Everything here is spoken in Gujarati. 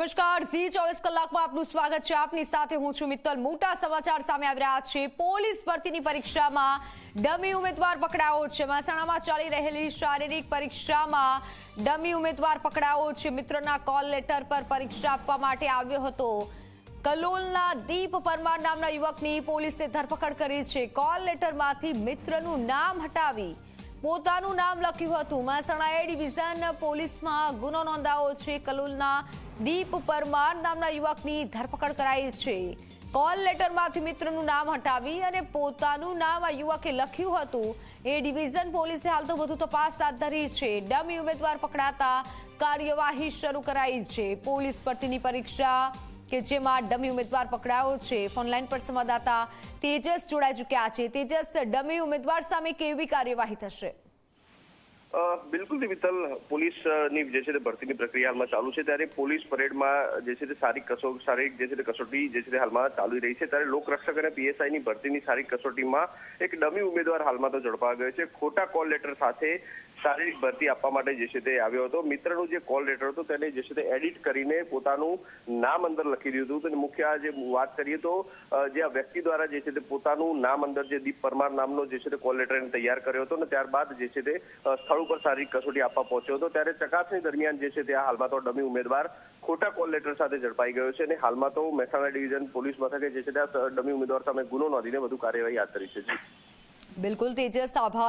નમસ્કાર. ઝી ચોવીસ કલાકમાં આપનું સ્વાગત છે. આપની સાથે હું છું મિત્તલ. મોટા સમાચાર સામે આવી રહ્યા છે. પોલીસ ભરતીની પરીક્ષામાં ડમી ઉમેદવાર પકડાયો છે. મહેસાણામાં ચાલી રહેલી શારીરિક પરીક્ષામાં ડમી ઉમેદવાર પકડાયો છે. મિત્રના કોલ લેટર પર પરીક્ષા આપવા માટે આવ્યો હતો. કલોલના દીપ પરમાર નામના યુવકની પોલીસે ધરપકડ કરી છે. કોલ લેટરમાંથી મિત્રનું નામ હટાવી પોતાનું નામ લખ્યું હતું. મહેસાણા એ ડિવિઝન પોલીસમાં ગુનો નોંધાયો છે. કલોલના દીપ પરમાર નામના યુવકની ધરપકડ કરાઈ છે. કોલ લેટરમાંથી મિત્રનું નામ હટાવી અને પોતાનું નામ આ યુવકે લખ્યું હતું. એ ડિવિઝન પોલીસે હાલ તો વધુ તપાસ હાથ ધરી છે. ડમી ઉમેદવાર પકડાતા કાર્યવાહી શરૂ કરાઈ છે. પોલીસ ભરતીની પરીક્ષા કે જેમાં ડમી ઉમેદવાર પકડાયો છે. ફોનલાઈન પર સંવાદદાતા તેજસ જોડાઈ ચૂક્યા છે. તેજસ, ડમી ઉમેદવાર સામે કેવી કાર્યવાહી થશે? બિલકુલ મિત્તલ પોલીસની જે છે તે ભરતીની પ્રક્રિયા હાલમાં ચાલુ છે. ત્યારે પોલીસ પરેડમાં જે છે તે સારી કસો શારીરિક જે છે તે કસોટી જે છે તે હાલમાં ચાલી રહી છે. ત્યારે લોકરક્ષક અને પીએસઆઈ ની ભરતીની શારીરિક કસોટીમાં એક ડમી ઉમેદવાર હાલમાં તો ઝડપા ગયો છે. ખોટા કોલ લેટર સાથે શારીરિક ભરતી આપવા માટે જે છે તે આવ્યો હતો. મિત્રનું જે કોલ લેટર હતો તેને જે છે તે એડિટ કરીને પોતાનું નામ અંદર લખી દીધું હતું. અને મુખ્ય જે વાત કરીએ તો જે આ વ્યક્તિ દ્વારા જે છે તે પોતાનું નામ અંદર જે દીપ પરમાર નામનો જે છે તે કોલ લેટર તૈયાર કર્યો હતો. અને ત્યારબાદ જે છે તે સ્થળ ઉપર શારીરિક કસોટી આપવા પહોંચ્યો હતો, ત્યારે ચકાસણી દરમિયાન જે છે તે હાલમાં તો ડમી ઉમેદવાર ખોટા કોલ લેટર સાથે ઝડપાઈ ગયો છે અને હાલમાં તો મહેસાણા ડિવિઝન પોલીસ મથકે જે છે તે ડમી ઉમેદવાર સામે ગુનો નોંધીને વધુ કાર્યવાહી હાથ ધરી છે. બિલકુલ તેજસ, આભાર.